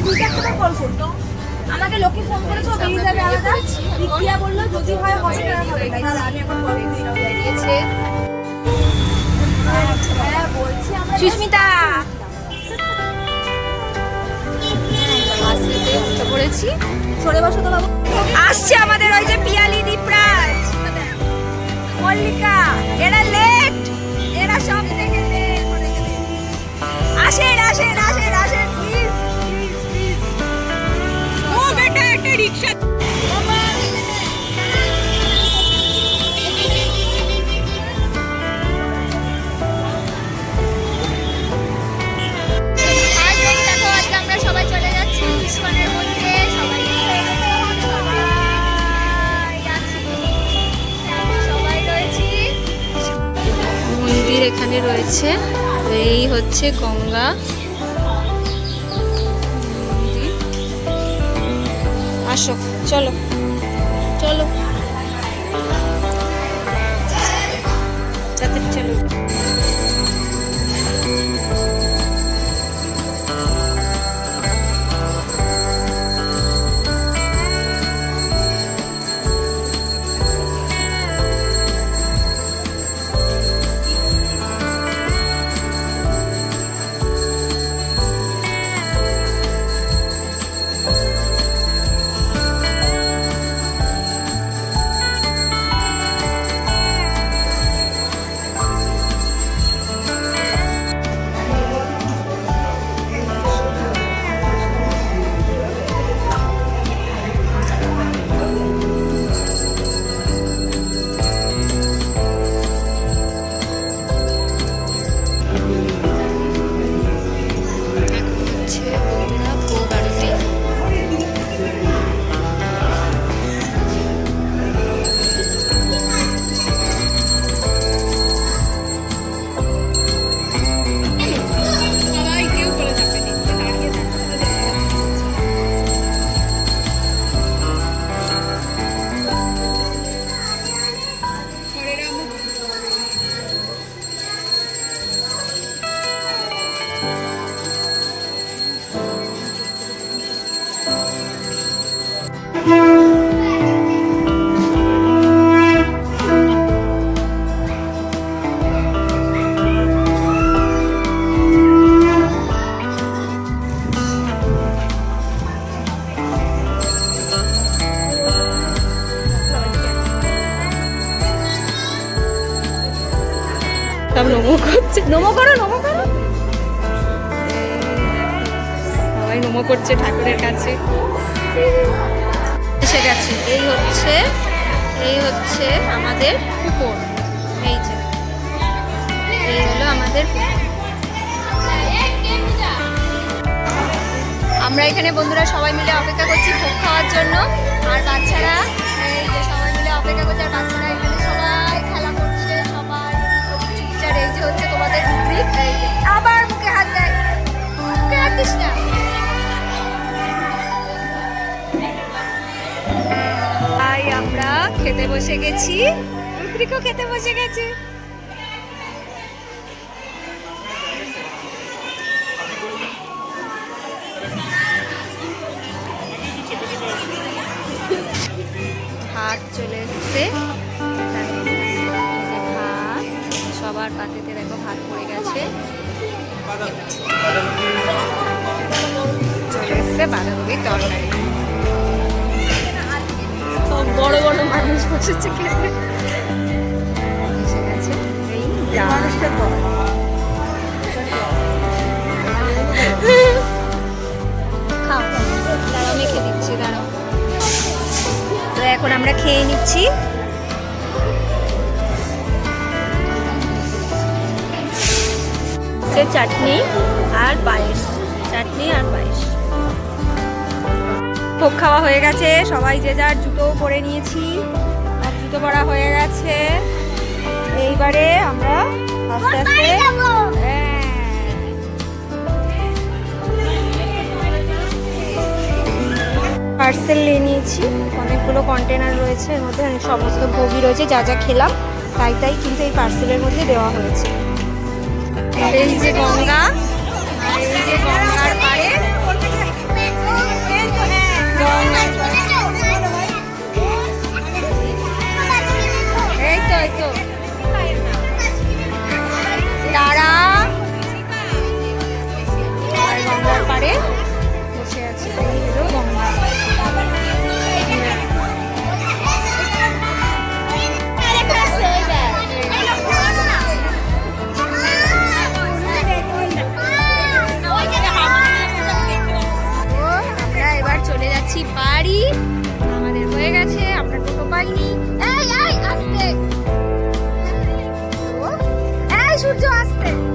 দিদিকে একটা কল করতো আমাকে লোকে ফোন করেছে ও বেরিয়ে যাবে আলাদা। বলল যদি হয় হবে না হবে আমি এখন কল দিয়েছে হ্যাঁ আমরা সুস্মিতা! উঠে পড়েছি সরে বসো তো বাবু। আসছে আমাদের ওই যে পিয়ালি দীপরাজ। মল্লিকা এরা লেট এরা সব থেকে আসেন আসেন আসেন আসেন। মন্দির এখানে রয়েছে। এই হচ্ছে গঙ্গা। আসো চলো চলো। চলো। সব নমো করছে। নমো করো নমো করো। সবাই নমো করছে ঠাকুরের কাছে। এসে গেছে। এই হচ্ছে এই হচ্ছে আমাদের পুকুর এই যে, এই হলো আমাদের আমরা এখানে বন্ধুরা সবাই মিলে অপেক্ষা করছি ভোগ খাওয়ার জন্য। আর বাচ্চারা খেতে বসে গেছি। রুদ্রিকও খেতে বসে গেছে। ভাত চলে এসছে। ভাত সবার পাতেতে দেখো ভাত পড়ে গেছে। চলে এসছে বাঁধাকপির তরকারি। মানুষ বসেছে খেতে এসে গেছে এই ডাল। খাও দাঁড়াও মেখে দিচ্ছি দাঁড়াও। তো এখন আমরা খেয়ে নিচ্ছি। চাটনি আর পায়েস চাটনি আর পায়েস। ভোগ খাওয়া হয়ে গেছে সবাই যে যার জুতো পরে নিয়েছি। জুতো পরা হয়ে গেছে। এইবারে আমরা আস্তে আস্তে হ্যাঁ। পার্সেল নিয়ে নিয়েছি। অনেকগুলো কন্টেনার রয়েছে এর মধ্যে অনেক সমস্ত ভোগই রয়েছে যা যা খেলাম তাই তাই কিন্তু এই পার্সেলের মধ্যে দেওয়া হয়েছে। এই যে গঙ্গা এই যে গঙ্গার পাড়ে হয়নি। এই এই আস্তে। এই সূর্য আস্তে।